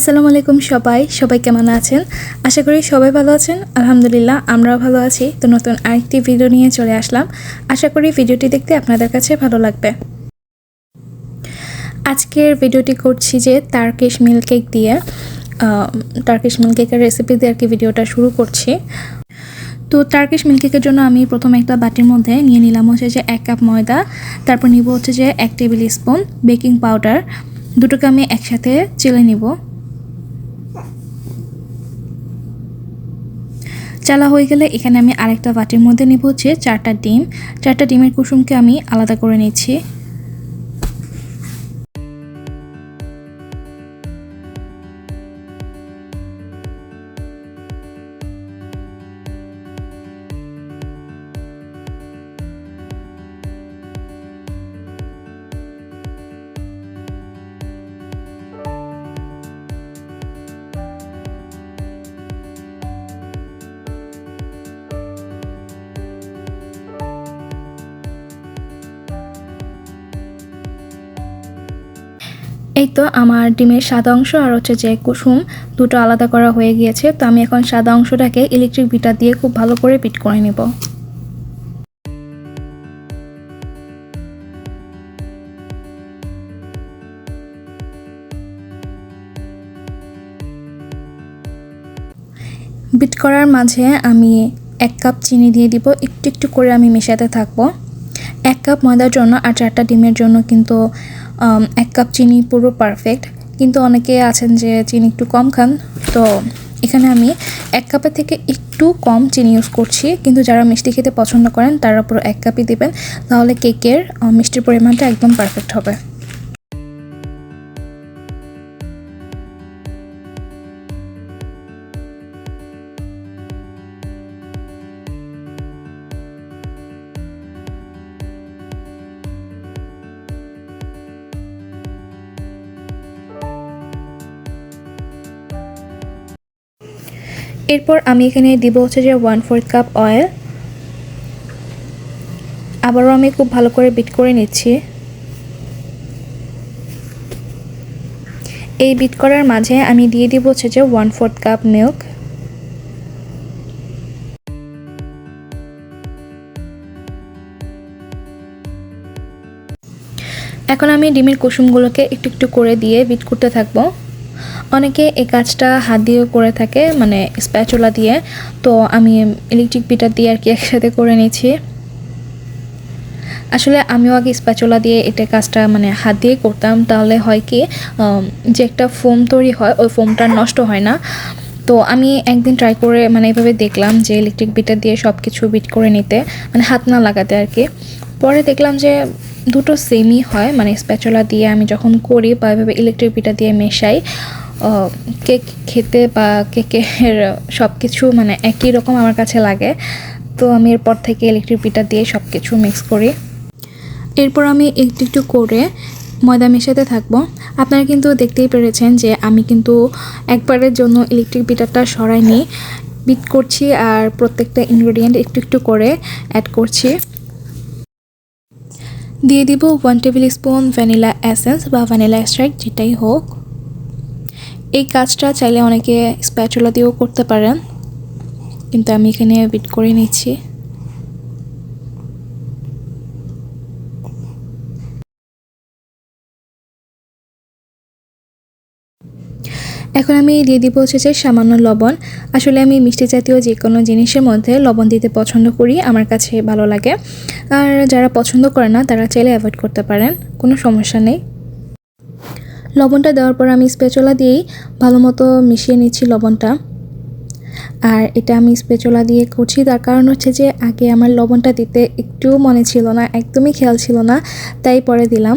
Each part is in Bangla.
আসসালামু আলাইকুম সবাই সবাই কেমন আছেন? আশা করি সবাই ভালো আছেন। আলহামদুলিল্লাহ, আমরাও ভালো আছি। তো নতুন আরেকটি ভিডিও নিয়ে চলে আসলাম। আশা করি ভিডিওটি দেখতে আপনাদের কাছে ভালো লাগবে। আজকের ভিডিওটি করছি যে টার্কিশ মিল্ক কেক দিয়ে টার্কিশ মিল্ক কেকের রেসিপি দিয়ে আর কি ভিডিওটা শুরু করছি। তো টার্কিশ কেকের জন্য আমি প্রথমে একটা বাটির মধ্যে নিয়ে নিলাম হচ্ছে যে এক কাপ ময়দা, তারপর নিব হচ্ছে যে এক টেবিল স্পুন বেকিং পাউডার দুটোকে আমি একসাথে চেলে নিব। চালা হয়ে গেলে এখানে আমি আরেকটা বাটির মধ্যে নেব হচ্ছে চারটা ডিম। চারটা ডিমের কুসুমকে আমি আলাদা করে নিচ্ছি। এই তো আমার ডিমের সাদা অংশ আর হচ্ছে যে কুসুম দুটো আলাদা করা হয়ে গিয়েছে, তো আমি এখন সাদা অংশটাকে ইলেকট্রিক বিটার দিয়ে খুব ভালো করে বিট করে নেব। বিট করার মাঝে আমি এক কাপ চিনি দিয়ে দিব, একটু একটু করে আমি মেশাতে থাকব। এক কাপ ময়দার জন্য আর চারটা ডিমের জন্য কিন্তু এক কাপ চিনি পুরো পারফেক্ট কিন্তু অনেকে আছেন যে চিনি একটু কম খান। তো এখানে আমি এক কাপের থেকে একটু কম চিনি ইউজ করছি। কিন্তু যারা মিষ্টি খেতে পছন্দ করেন, তারা পুরো এক কাপই দেবেন। তাহলে কেকের মিষ্টির পরিমাণটা একদম পারফেক্ট হবে। এরপর আমি এখানে দিব হচ্ছে যে ওয়ান ফোর্থ কাপ অয়েল আবারও আমি খুব ভালো করে বিট করে নিচ্ছি। এই বিট করার মাঝে আমি দিয়ে দিব হচ্ছে যে ওয়ান ফোর্থ কাপ মিল্ক এখন আমি ডিমের কুসুমগুলোকে একটু একটু করে দিয়ে বিট করতে থাকব। অনেকে এই কাজটা হাত দিয়েও করে থাকে মানে স্প্যাচুলা দিয়ে। তো আমি ইলেকট্রিক বিটার দিয়ে আর কি একসাথে করে নিয়েছি। আসলে আমিও আগে স্প্যাচুলা দিয়ে এটা কাজটা মানে হাত দিয়ে করতাম। তাহলে হয় কি যে একটা ফোম তৈরি হয়, ওই ফোমটা নষ্ট হয় না। তো আমি একদিন ট্রাই করে মানে এভাবে দেখলাম যে ইলেকট্রিক বিটার দিয়ে সব কিছু বিট করে নিতে মানে হাত না লাগাতে আর কি। পরে দেখলাম যে দুটো সেমই হয় মানে স্প্যাচুলা দিয়ে আমি যখন করি বা এভাবে ইলেকট্রিক বিটা দিয়ে মেশাই কেক খেতে বা কেকের সব কিছু মানে একই রকম আমার কাছে লাগে। তো আমি এরপর থেকে ইলেকট্রিক বিটার দিয়ে সব কিছু মিক্স করি। এরপর আমি একটু একটু করে ময়দা মেশাতে থাকব। আপনারা কিন্তু দেখতেই পেরেছেন যে আমি কিন্তু একবারের জন্য ইলেকট্রিক বিটারটা সরাইনি। বিট করছি আর প্রত্যেকটা ইনগ্রেডিয়েন্ট একটু একটু করে অ্যাড করছি। দিয়ে দিব one tablespoon vanilla essence বা ভ্যানিলা এক্সট্রাক্ট যেটাই হোক। এই কাজটা চাইলে অনেকে স্প্যাচুলা দিয়েও করতে পারেন, কিন্তু আমি এখানে বিট করে নিচ্ছি। এখন আমি দিয়ে দিব হচ্ছে যে সামান্য লবণ। আসলে আমি মিষ্টি জাতীয় যে কোনো জিনিসের মধ্যে লবণ দিতে পছন্দ করি, আমার কাছে ভালো লাগে। আর যারা পছন্দ করে না, তারা চাইলে অ্যাভয়েড করতে পারেন, কোনো সমস্যা নেই। লবণটা দেওয়ার পর আমি স্পেচলা দিয়েই ভালো মতো মিশিয়ে নিচ্ছি লবণটা। আর এটা আমি স্পেচলা দিয়ে করছি, তার কারণ হচ্ছে যে আগে আমার লবণটা দিতে একটু মনে ছিল না, একদমই খেয়াল ছিল না, তাই পরে দিলাম।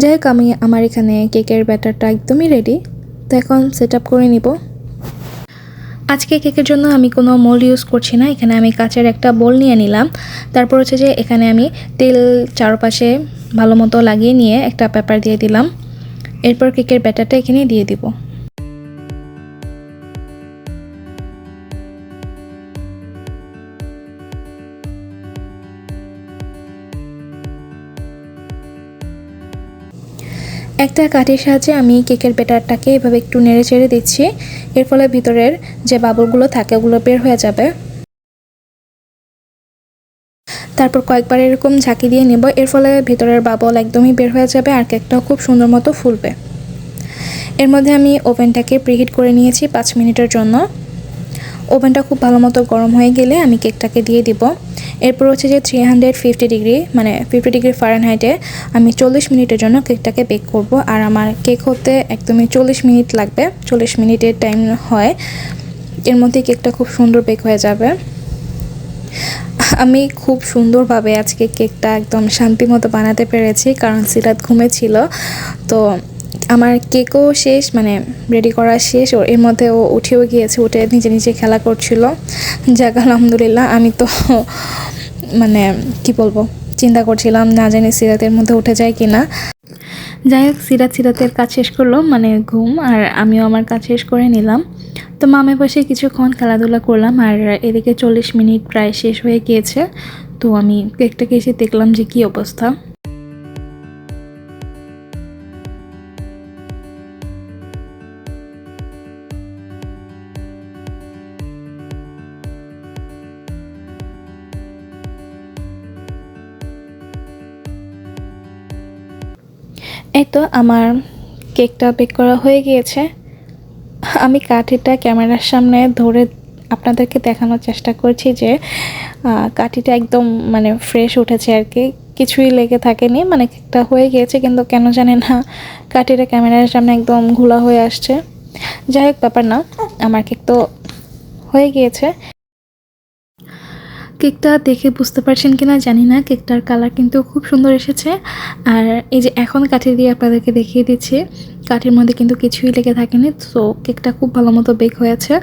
যাই হোক, আমি আমার এখানে কেকের ব্যাটারটা একদমই রেডি তো এখন সেট করে নিব। আজকে কেকের জন্য আমি কোনো মোল্ড ইউজ করছি না, এখানে আমি কাচের একটা বোল নিয়ে নিলাম। তারপর হচ্ছে যে এখানে আমি তেল চারপাশে ভালো মতো লাগিয়ে নিয়ে একটা পেপার দিয়ে দিলাম। এরপর কেকের ব্যাটারটা এখানে দিয়ে দিব। একটা কাঠির সাহায্যে আমি কেকের ব্যাটারটাকে এভাবে একটু নেড়ে চেড়ে দিচ্ছি। এর ফলে ভিতরের যে বাবলগুলো থাকে, ওগুলো বের হয়ে যাবে। তারপর কয়েকবার এরকম ঝাঁকি দিয়ে নেব। এর ফলে ভিতরের বাবল একদমই বের হয়ে যাবে আর কেকটাও খুব সুন্দর মতো ফুলবে। এর মধ্যে আমি ওভেনটাকে প্রিহিট করে নিয়েছি পাঁচ মিনিটের জন্য। ওভেনটা খুব ভালো মতো গরম হয়ে গেলে আমি কেকটাকে দিয়ে দিব। এরপর হচ্ছে যে থ্রি হান্ড্রেড ফিফটি ডিগ্রি মানে ফিফটি ডিগ্রি ফারেনহাইটে আমি চল্লিশ মিনিটের জন্য কেকটাকে বেক করব। আর আমার কেক হতে একদমই চল্লিশ মিনিট লাগবে। চল্লিশ মিনিটের টাইম হয়। এর মধ্যে কেকটা খুব সুন্দর বেক হয়ে যাবে। আমি খুব সুন্দরভাবে আজকে কেকটা একদম শান্তি মতো বানাতে পেরেছি, কারণ সিরাত ঘুমেছিল তো আমার কেকও শেষ মানে রেডি করা শেষ, ও এর মধ্যে ও উঠেও গিয়েছে, উঠে নিজে নিজে খেলা করছিল। যাক, আলহামদুলিল্লাহ, আমি তো মানে কি বলব, চিন্তা করছিলাম না জানি সিরাতের মধ্যে উঠে যায় কি না যাই হোক, সিরাত সিরাতের কাজ শেষ করল মানে ঘুম, আর আমিও আমার কাজ শেষ করে নিলাম। তো মামে বসে কিছুক্ষণ খেলাধুলা করলাম, আর এদিকে চল্লিশ মিনিট প্রায় শেষ হয়ে গিয়েছে। তো আমি কেকটাকে এসে দেখলাম যে কী অবস্থা। এই তো আমার কেকটা বেক করা হয়ে গিয়েছে। আমি কাঠিটা ক্যামেরার সামনে ধরে আপনাদেরকে দেখানোর চেষ্টা করছি যে কাঠিটা একদম মানে ফ্রেশ উঠেছে আর কি। কিছুই লেগে থাকেনি মানে কেকটা হয়ে গিয়েছে, কিন্তু কেন জানি না কাঠিটা ক্যামেরার সামনে একদম ঘোলা হয়ে আসছে। যাই হোক, ব্যাপার না, আমার কেক তো হয়ে গিয়েছে। কেকটা দেখে বুঝতে পারছেন কিনা জানি না। কেকটার কালার কিন্তু খুব সুন্দর এসেছে। আর এই যে এখন কাঠি দিয়ে আপনাদেরকে দেখিয়ে দিচ্ছি, কাঠের মধ্যে কিন্তু কিছুই লেগে থাকেনি। তো কেকটা খুব ভালো মতো বেক হয়েছে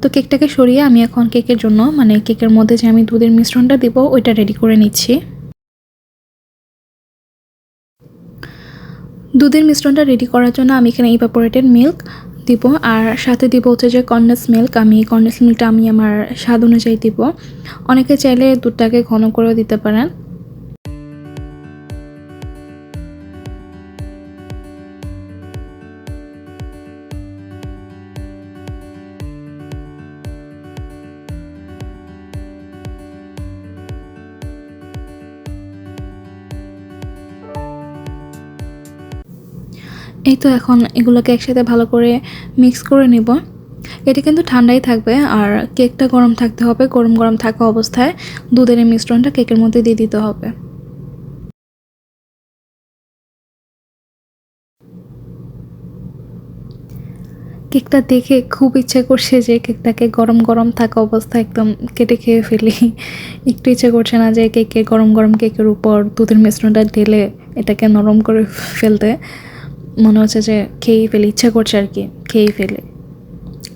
তো কেকটাকে সরিয়ে আমি এখন কেকের জন্য মানে কেকের মধ্যে যে আমি দুধের মিশ্রণটা দিব, ওইটা রেডি করে নিচ্ছি। দুধের মিশ্রণটা রেডি করার জন্য আমি এখানে ইভাপোরেটেড মিল্ক দিব, আর সাথে দিব হচ্ছে যে কন্ডেন্স মিল্ক, আমি কন্ডেন্স মিল্কটা আমি আমার স্বাদ অনুযায়ী দিব। অনেকে চাইলে দুধটাকে ঘন করেও দিতে পারেন। এই তো এখন এগুলোকে একসাথে ভালো করে মিক্স করে নেব। এটা কিন্তু ঠান্ডাই থাকবে আর কেকটা গরম থাকতে হবে, গরম গরম থাকা অবস্থায় দুধের এই মিশ্রণটা কেকের মধ্যে দিয়ে দিতে হবে। কেকটা দেখে খুব ইচ্ছে করছে যে কেকটাকে গরম গরম থাকা অবস্থায় একদম কেটে খেয়ে ফেলি। একটু ইচ্ছে করছে না যে কেকে গরম গরম কেকের উপর দুধের মিশ্রণটা ঢেলে এটাকে নরম করে ফেলতে। মনে হচ্ছে যে খেয়েই ফেলে, ইচ্ছা করছে আর কি, খেয়েই ফেলে।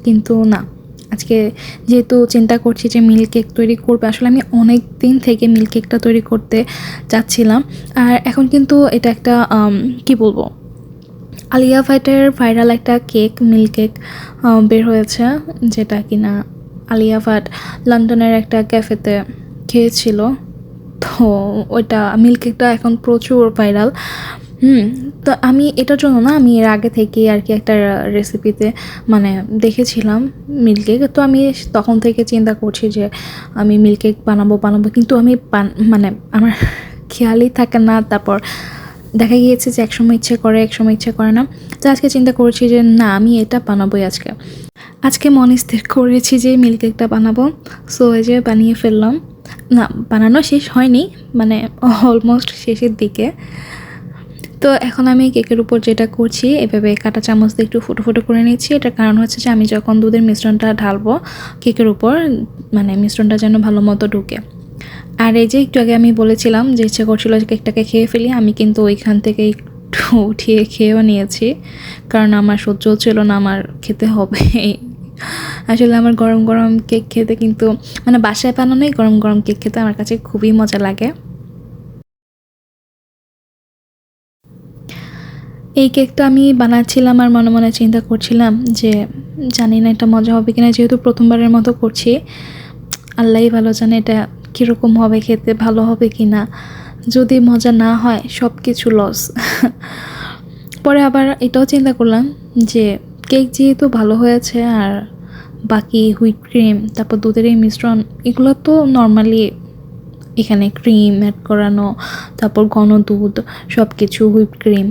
কিন্তু না, আজকে যেহেতু চিন্তা করছি যে মিল্ক কেক তৈরি করবে, আসলে আমি অনেক দিন থেকে মিল্ক কেকটা তৈরি করতে চাচ্ছিলাম আর এখন কিন্তু এটা একটা কি বলব, আলিয়া ভাইটের ভাইরাল একটা কেক, মিল্ক কেক বের হয়েছে, যেটা কিনা আলিয়া ভাট লন্ডনের একটা ক্যাফেতে খেয়েছিল। তো ওইটা, মিল্ক কেকটা এখন প্রচুর ভাইরাল। হুম, তো আমি এটার জন্য না, আমি এর আগে থেকে আর কি একটা রেসিপিতে মানে দেখেছিলাম মিল্ক কেক তো আমি তখন থেকে চিন্তা করছি যে আমি মিল্ক কেক বানাবো বানাবো। কিন্তু আমি মানে আমার খেয়ালই থাকে না। তারপর দেখা গিয়েছে যে একসময় ইচ্ছে করে, একসময় ইচ্ছে করে না। তো আজকে চিন্তা করছি যে না, আমি এটা বানাবোই আজকে। আজকে মনে স্থির করেছি যে মিল্ক কেকটা বানাবো। সো এই যে বানিয়ে ফেললাম। না, বানানো শেষ হয়নি মানে অলমোস্ট শেষের দিকে। তো এখন আমি কেকের উপর যেটা করছি, এভাবে কাটা চামচ দিয়ে একটু ফুটো ফুটো করে নিচ্ছি। এটার কারণ হচ্ছে যে আমি যখন দুধের মিশ্রণটা ঢালবো কেকের উপর মানে মিশ্রণটা যেন ভালো মতো ঢুকে। আর এই যে একটু আগে আমি বলেছিলাম যে ইচ্ছে করছিল যে কেকটাকে খেয়ে ফেলি, আমি কিন্তু ওইখান থেকে একটু উঠিয়ে খেয়েও নিয়েছি। কারণ আমার সহ্য ছিল না, আমার খেতে হবে। আসলে আমার গরম গরম কেক খেতে কিন্তু মানে বাসায় বানানোই গরম গরম কেক খেতে আমার কাছে খুবই মজা লাগে। এই কেকটা আমি বানাচ্ছিলাম আর মনে মনে চিন্তা করছিলাম যে জানি না এটা মজা হবে কিনা, যেহেতু প্রথমবারের মতো করছি। আল্লাহই ভালো জানে এটা কীরকম হবে, খেতে ভালো হবে কি না যদি মজা না হয় সব কিছু লস পরে আবার এটাও চিন্তা করলাম যে কেক যেহেতু ভালো হয়েছে আর বাকি হুইট ক্রিম তারপর দুধের এই মিশ্রণ, এগুলো তো নর্মালি এখানে ক্রিম অ্যাড করানো, তারপর ঘন দুধ সব কিছু হুইপ ক্রিম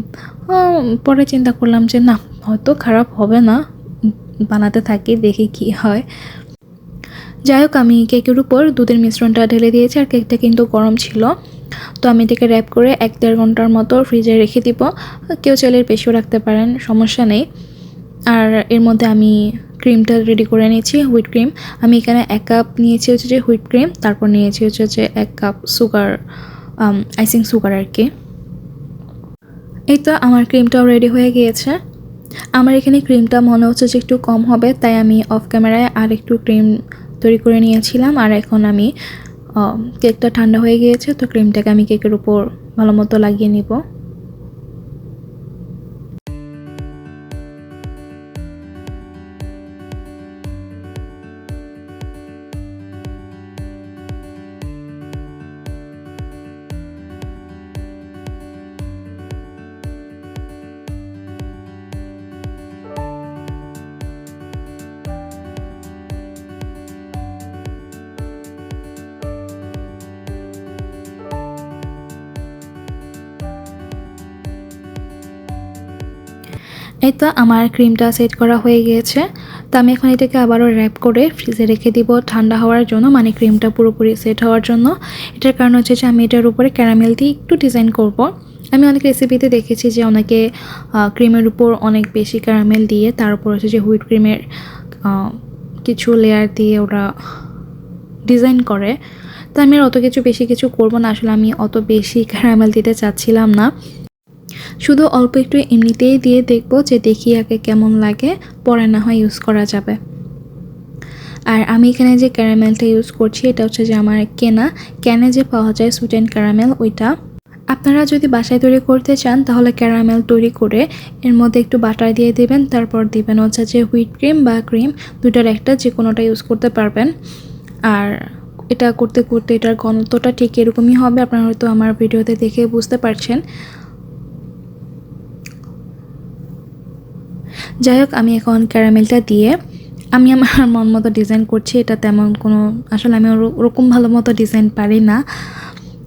পরে চিন্তা করলাম যে না, হয়তো খারাপ হবে না। বানাতে থাকি, দেখি কি হয়। যাই হোক, আমি কেকের উপর দুধের মিশ্রণটা ঢেলে দিয়েছি আর কেকটা কিন্তু গরম ছিল। তো আমি এটাকে র্যাপ করে এক দেড় ঘণ্টার মতো ফ্রিজে রেখে দিব। কেউ চাইলে এর বেশিও রাখতে পারেন, সমস্যা নেই। আর এর মধ্যে আমি ক্রিমটা রেডি করে নিয়েছি হুইট ক্রিম আমি এখানে এক কাপ নিয়েছি হচ্ছে যে হুইট ক্রিম তারপর নিয়েছি হচ্ছে যে এক কাপ সুগার আইসিং সুগার আর কি। এই তো আমার ক্রিমটাও রেডি হয়ে গিয়েছে। আমার এখানে ক্রিমটা মনে হচ্ছে যে একটু কম হবে, তাই আমি অফ ক্যামেরায় আর একটু ক্রিম তৈরি করে নিয়েছিলাম। আর এখন আমি কেকটা ঠান্ডা হয়ে গিয়েছে, তো ক্রিমটাকে আমি কেকের উপর ভালো মতো লাগিয়ে নিব। এই তো আমার ক্রিমটা সেট করা হয়ে গিয়েছে। তো আমি এখন এটাকে আবারও র্যাপ করে ফ্রিজে রেখে দিব ঠান্ডা হওয়ার জন্য মানে ক্রিমটা পুরোপুরি সেট হওয়ার জন্য। এটার কারণ হচ্ছে যে আমি এটার উপরে ক্যারামেল দিয়ে একটু ডিজাইন করব। আমি অনেক রেসিপিতে দেখেছি যে অনেকে ক্রিমের উপর অনেক বেশি ক্যারামেল দিয়ে, তার উপর হচ্ছে যে হুইট ক্রিমের কিছু লেয়ার দিয়ে ওরা ডিজাইন করে। তো আমি অত কিছু, বেশি কিছু করব না, আসলে আমি অত বেশি ক্যারামেল দিতে চাচ্ছিলাম না। শুধু অল্প একটু এমনিতেই দিয়ে দেখব যে দেখি আগে কেমন লাগে, পরে না হয় ইউজ করা যাবে। আর আমি এখানে যে ক্যারামেলটা ইউজ করছি, এটা হচ্ছে যে আমার কেনা। ক্যানে যে পাওয়া যায় সুইট অ্যান্ড ক্যারামেল ওইটা। আপনারা যদি বাসায় তৈরি করতে চান, তাহলে ক্যারামেল তৈরি করে এর মধ্যে একটু বাটার দিয়ে দেবেন, তারপর দিবেন হচ্ছে যে হুইট ক্রিম বা ক্রিম দুটার একটা, যে কোনোটা ইউজ করতে পারবেন। আর এটা করতে করতে এটার ঘনত্বটা ঠিক এরকমই হবে, আপনারা হয়তো আমার ভিডিওতে দেখে বুঝতে পারছেন। যাই হোক আমি এখন ক্যারামেলটা দিয়ে, আমি আমার মন মতো ডিজাইন করছি, এটা তেমন কোনো, আসলে আমি ওর- ওরকম ভালো মতো ডিজাইন পারি না।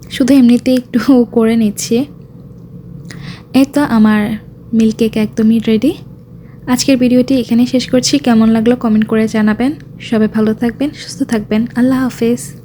শুধু এমনিতে একটু করে নিচ্ছি। এই তো আমার মিল্ক কেক একদমই রেডি আজকের ভিডিওটি এখানে শেষ করছি। কেমন লাগল কমেন্ট করে জানাবেন। সবাই ভালো থাকবেন, সুস্থ থাকবেন। আল্লাহ হাফেজ।